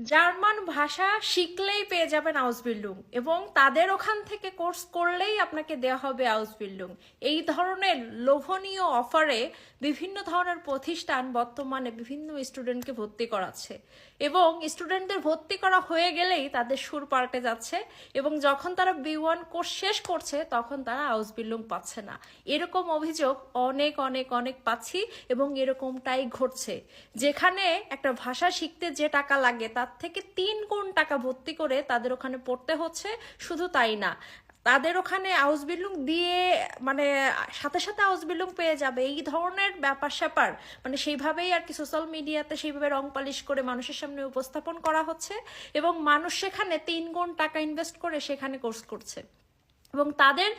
German ভাষা শিখলেই পেয়ে যাবেন আউসবিল্ডুং এবং তাদের ওখান থেকে কোর্স করলেই আপনাকে দেওয়া হবে আউসবিল্ডুং এই ধরনের লোভনীয় অফারে বিভিন্ন ধরনের প্রতিষ্ঠান বর্তমানে বিভিন্ন স্টুডেন্টকে ভর্তি করাচ্ছে। এবং স্টুডেন্টদের ভর্তি করা হয়ে গেলেই তাদের সুর পাল্টে যাচ্ছে এবং যখন তারা বি ওয়ান কোর্স শেষ করছে, তখন তারা আউসবিল্ডুং পাচ্ছে না। এরকম অভিযোগ অনেক অনেক অনেক পাচ্ছি এবং এরকমটাই ঘটছে। যেখানে একটা ভাষা শিখতে যে টাকা লাগে তার থেকে তিন গুণ টাকা ভর্তি করে তাদের ওখানে পড়তে হচ্ছে, শুধু তাই না। তাদের ওখানে হাউস বিল্ডিং দিয়ে মানে সাথে সাথে হাউস বিল্ডিং পেয়ে যাবে। এই ধরনের ব্যাপার স্যাপার মানে সেইভাবেই আর কি সোশ্যাল মিডিয়াতে সেইভাবে রং পালিশ করে মানুষের সামনে উপস্থাপন করা হচ্ছে এবং মানুষ সেখানে তিন গুণ টাকা ইনভেস্ট করে সেখানে কোর্স করছে। এবং তাদের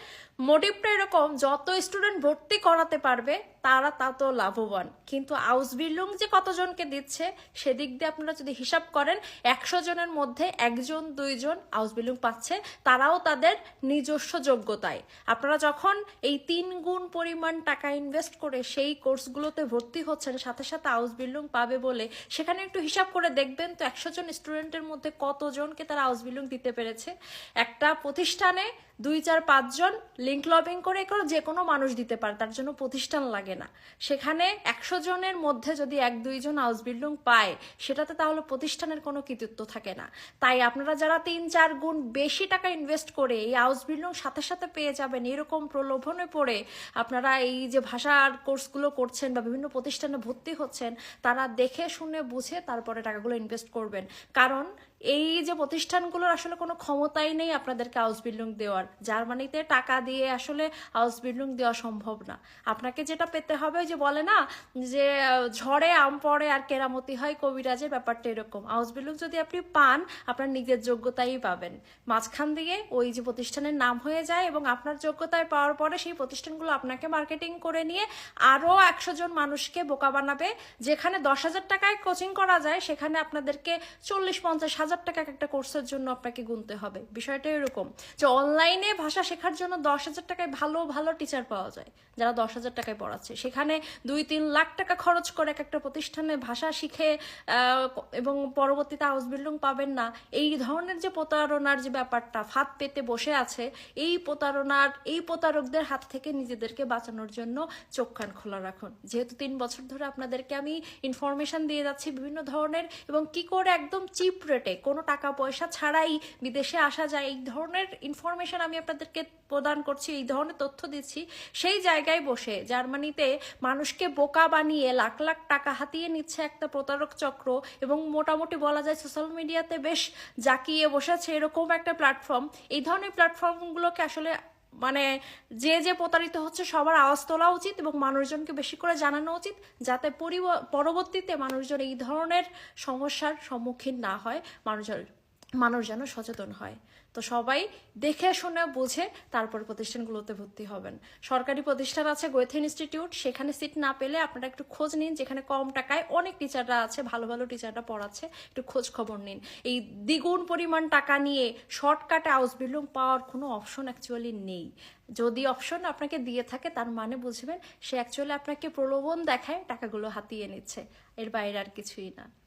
মোটিভটা এরকম, যত স্টুডেন্ট ভর্তি করাতে পারবে, তারা তত লাভবান। কিন্তু আউস বিল্ডিং যে কতজনকে দিচ্ছে, সেদিক দিয়ে আপনারা যদি হিসাব করেন, একশো জনের মধ্যে একজন, দুইজন আউস বিল্ডিং পাচ্ছে, তারাও তাদের নিজস্ব যোগ্যতায়। আপনারা যখন এই তিন গুণ পরিমাণ টাকা ইনভেস্ট করে সেই কোর্সগুলোতে ভর্তি হচ্ছেন, সাথে সাথে আউস বিল্ডিং পাবে বলে, সেখানে একটু হিসাব করে দেখবেন তো একশো জন স্টুডেন্টের মধ্যে কতজনকে তারা হাউস বিল্ডিং দিতে পেরেছে? একটা প্রতিষ্ঠানে দুই চার পাঁচজন লিঙ্ক লবিং করে এগুলো যে কোনো মানুষ দিতে পারে, তার জন্য প্রতিষ্ঠান লাগে না। সেখানে একশো জনের মধ্যে যদি এক দুইজন হাউস বিল্ডিং পায়, সেটাতে তাহলে প্রতিষ্ঠানের কোনো কৃতিত্ব থাকে না। তাই আপনারা যারা তিন চার গুণ বেশি টাকা ইনভেস্ট করে এই হাউস বিল্ডিং সাথে সাথে পেয়ে যাবেন, এরকম প্রলোভনে পড়ে আপনারা এই যে ভাষার কোর্সগুলো করছেন বা বিভিন্ন প্রতিষ্ঠানে ভর্তি হচ্ছেন, তারা দেখে, শুনে, বুঝে তারপরে টাকাগুলো ইনভেস্ট করবেন। কারণ এই যে প্রতিষ্ঠানগুলোর আসলে কোনো ক্ষমতাই নেই আপনাদেরকে হাউস বিল্ডিং দেওয়ার। জার্মানিতে টাকা দিয়ে আসলে হাউস বিল্ডিং দেওয়া সম্ভব না। আপনাকে যেটা পেতে হবে যে বলে না, যে ঝড়ে আম পড়ে আর কেরামতি হয়, কবিরাজের ব্যাপারটা এরকম। হাউস বিল্ডিং যদি আপনি পান, আপনার নিজের যোগ্যতাই পাবেন। মাঝখান দিয়ে ওই যে প্রতিষ্ঠানের নাম হয়ে যায় এবং আপনার যোগ্যতায় পাওয়ার পরে সেই প্রতিষ্ঠানগুলো আপনাকে মার্কেটিং করে নিয়ে আরও একশো জন মানুষকে বোকা বানাবে। যেখানে দশ হাজার টাকায় কোচিং করা যায়, সেখানে আপনাদেরকে চল্লিশ, পঞ্চাশ হাজার টাকা একটা কোর্সের জন্য আপনাকে গুনতে হবে। বিষয়টা এরকম। যে অনলাইনে ভাষা শেখার জন্য দশ হাজার টাকায় ভালো ভালো টিচার পাওয়া যায়, যারা দশ হাজার টাকায় পড়াচ্ছে। সেখানে দুই, তিন লাখ টাকা খরচ করে এক একটা প্রতিষ্ঠানে ভাষা শিখে এবং পরবর্তীতে হাউস বিল্ডিং পাবেন না। এই ধরনের যে প্রতারণার যে ব্যাপারটা ফাঁদ পেতে বসে আছে, এই প্রতারণার, এই প্রতারকদের হাত থেকে নিজেদেরকে বাঁচানোর জন্য চোখ, কান খোলা রাখুন। যেহেতু তিন বছর ধরে আপনাদেরকে আমি ইনফরমেশন দিয়ে যাচ্ছি বিভিন্ন ধরনের, এবং কি করে একদম চিপ রেটে কোনো টাকা পয়সা ছাড়াই বিদেশে আসা যায়, এই ধরনের ইনফরমেশন আমি আপনাদেরকে প্রদান করছি, এই ধরনের তথ্য দিচ্ছি, সেই জায়গায় বসে জার্মানিতে মানুষকে বোকা বানিয়ে লাখ লাখ টাকা হাতিয়ে নিচ্ছে একটা প্রতারক চক্র এবং মোটামুটি বলা যায় সোশ্যাল মিডিয়াতে বেশ জাকিয়ে বসেছে এরকম একটা প্ল্যাটফর্ম এই ধরনের প্ল্যাটফর্মগুলোকে আসলে মানে যে যে প্রতারিত হচ্ছে সবার আওয়াজ তোলা উচিত এবং মানুষজনকে বেশি করে জানানো উচিত যাতে পরিব- পরবর্তীতে মানুষজন এই ধরনের সমস্যার সম্মুখীন না হয়, মানুষজন মানুষ যেন সচেতন হয়। তো সবাই দেখে, শুনে, বুঝে তারপর প্রতিষ্ঠানগুলোতে ভর্তি হবেন। সরকারি প্রতিষ্ঠান আছে গোয়েথ ইনস্টিটিউট। সেখানে সিট না পেলে আপনারা একটু খোঁজ নিন। যেখানে কম টাকায় অনেক টিচাররা আছে, ভালো ভালো টিচাররা পড়াচ্ছে। একটু খোঁজ খবর নিন। এই দ্বিগুণ পরিমাণ টাকা নিয়ে শর্টকাটে হাউস বিল্ডিং পাওয়ার কোনো অপশন অ্যাকচুয়ালি নেই। যদি অপশন আপনাকে দিয়ে থাকে, তার মানে বুঝবেন সে অ্যাকচুয়ালি আপনাকে প্রলোভন দেখায়, টাকাগুলো হাতিয়ে নিচ্ছে। এর বাইরে আর কিছুই না।